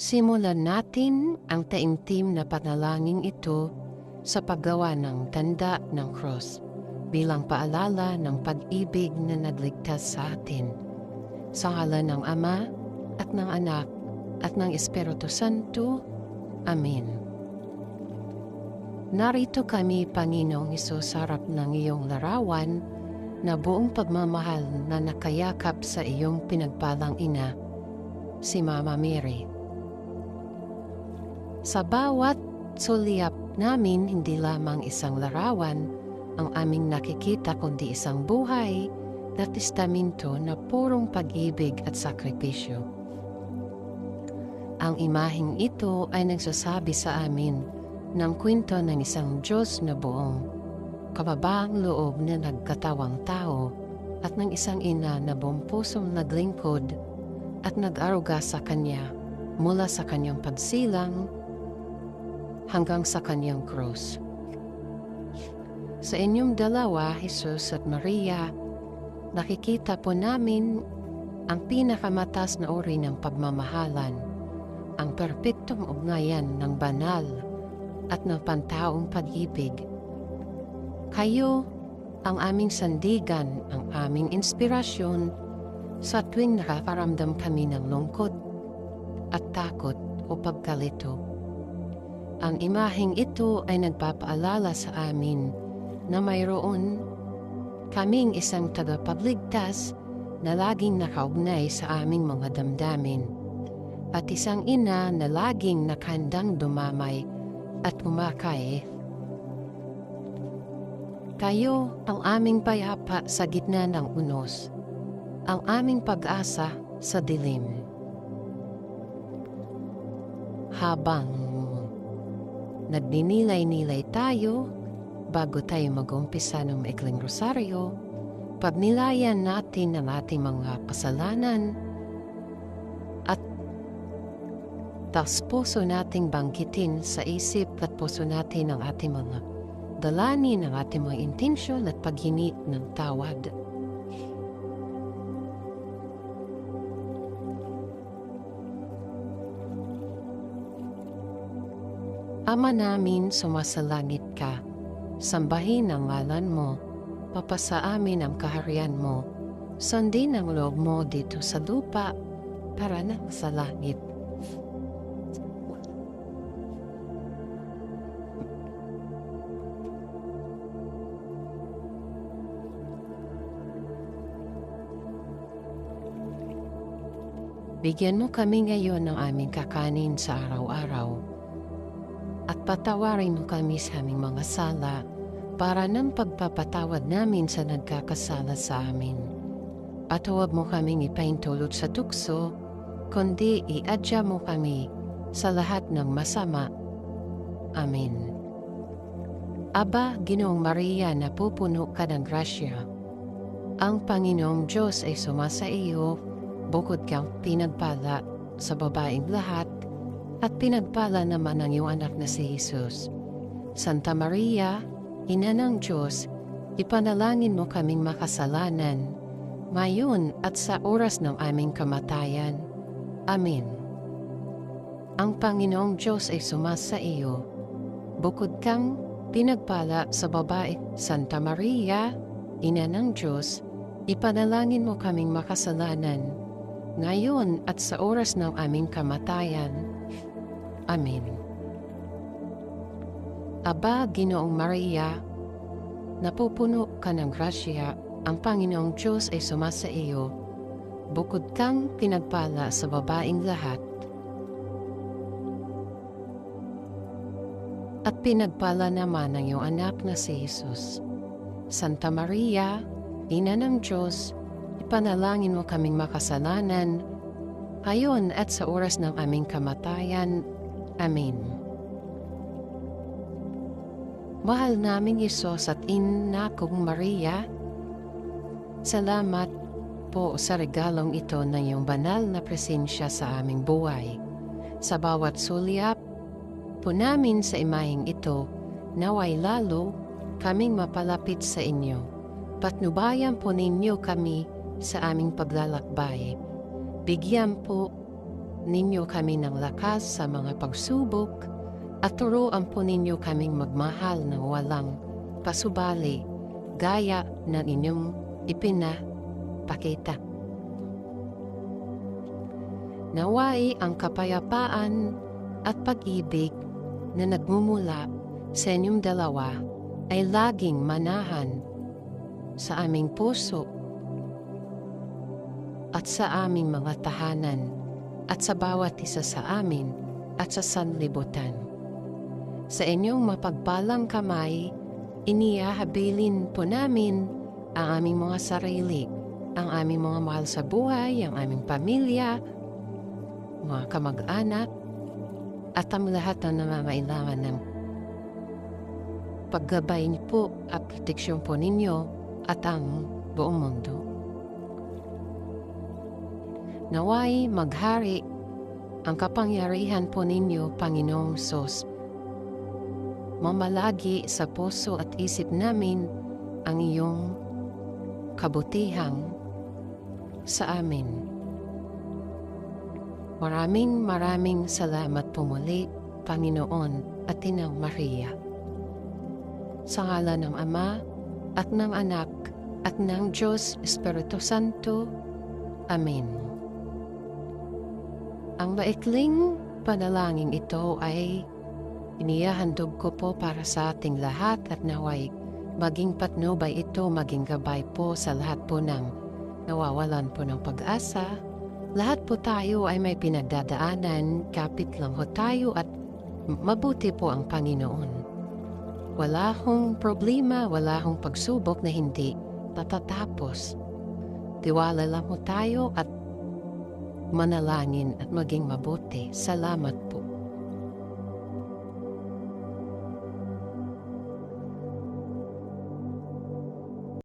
Simulan natin ang taimtim na panalangin ito sa paggawa ng tanda ng cross bilang paalala ng pag-ibig na nagligtas sa atin. Sa ngalan ng Ama at ng Anak at ng Espiritu Santo. Amen. Narito kami, Panginoong Isus, sa harap ng iyong larawan na buong pagmamahal na nakayakap sa iyong pinagpalang ina, si Mama Mary. Sa bawat sulyap namin, hindi lamang isang larawan ang aming nakikita kundi isang buhay na testamento na purong pag-ibig at sakripisyo. Ang imaheng ito ay nagsasabi sa amin ng kwento ng isang Diyos na buong kababaang loob na nagkatawang tao at ng isang ina na buong pusong naglingkod at nag-aruga sa Kanya mula sa Kanyang pagsilang hanggang sa Kanyang krus. Sa inyong dalawa, Jesus at Maria, nakikita po namin ang pinakamatas na uri ng pagmamahalan, ang perpektong ugnayan ng banal at ng pantaong pag-ibig. Kayo ang aming sandigan, ang aming inspirasyon sa tuwing nakakaramdam kami ng lungkot at takot o pagkalito. Ang imaheng ito ay nagpapaalala sa amin na mayroon kaming isang tagapagligtas na laging nakaugnay sa aming mga damdamin at isang ina na laging nakandang dumamay at umakay. Kayo ang aming payapa sa gitna ng unos, ang aming pag-asa sa dilim. Habang nagninilay-nilay tayo bago tayo mag-umpisa ng maikling rosaryo, pagnilayan natin ang ating mga kasalanan at tas puso nating bangkitin sa isip at puso natin ang ating mga dalanin, ang ating mga intensyon at paghinit ng tawad. Ama namin, sumasalangit ka. Sambahin ang ngalan mo, papasa amin ang kaharian mo, sundin ang loob mo dito sa lupa para na sa langit. Bigyan mo kami ngayon ng aming kakanin sa araw-araw patawarin mo kami sa aming mga sala para ng pagpapatawad namin sa nagkakasala sa amin. At huwag mo kaming ipaintulot sa tukso, kundi iadya mo kami sa lahat ng masama. Amen. Aba, Ginoong Maria, napupuno ka ng grasya. Ang Panginoong Diyos ay sumasa iyo, bukod kang pinagpala sa babaeng lahat, at pinagpala naman ang iyong anak na si Jesus. Santa Maria, Ina ng Diyos, ipanalangin mo kaming makasalanan, ngayon at sa oras ng aming kamatayan. Amen. Ang Panginoong Diyos ay sumasa iyo. Bukod kang pinagpala sa babae, Santa Maria, Ina ng Diyos, ipanalangin mo kaming makasalanan, ngayon at sa oras ng aming kamatayan. Amen. Aba, Ginoong Maria, napupuno ka ng grasya, ang Panginoong Diyos ay sumasa iyo, bukod kang pinagpala sa babaeng lahat, at pinagpala naman ang iyong anak na si Jesus. Santa Maria, Ina ng Diyos, ipanalangin mo kaming makasalanan, ngayon at sa oras ng aming kamatayan. Amen. Mahal namin Isos at Ina kong Maria, salamat po sa regalong ito ng iyong banal na presensya sa aming buhay. Sa bawat sulyap po namin sa imahing ito, naway lalo kaming mapalapit sa inyo. Patnubayan po ninyo kami sa aming paglalakbay. Bigyan po ninyo kami ng lakas sa mga pagsubok at turuan po ninyo kaming magmahal ng walang pasubali gaya ng inyong ipinapakita. Naway ang kapayapaan at pag-ibig na nagmumula sa inyong dalawa ay laging manahan sa aming puso at sa aming mga tahanan at sa bawat isa sa amin at sa sanlibutan. Sa inyong mapagpalang kamay, iniyahabilin po namin ang aming mga sarili, ang aming mga mahal sa buhay, ang aming pamilya, mga kamag-anak, at ang lahat ng nangangailangan ng paggabay niyo po at proteksyon po ninyo at ang buong mundo. Naway maghari ang kapangyarihan po ninyo, Panginoong Sos. Mamalagi sa puso at isip namin ang iyong kabutihang sa amin. Maraming maraming salamat po muli, Panginoon at Tinang Maria. Sa ngala ng Ama at ng Anak at ng Diyos Espiritu Santo. Amen. Ang maikling panalangin ito ay iniyahandog ko po para sa ating lahat at naway maging patnubay ito, maging gabay po sa lahat po ng nawawalan po ng pag-asa, lahat po tayo ay may pinagdadaanan, kapit lang ho tayo at mabuti po ang Panginoon. Wala hong problema, wala hong pagsubok na hindi tatatapos. Tiwala lang ho tayo at manalangin at maging mabuti. Salamat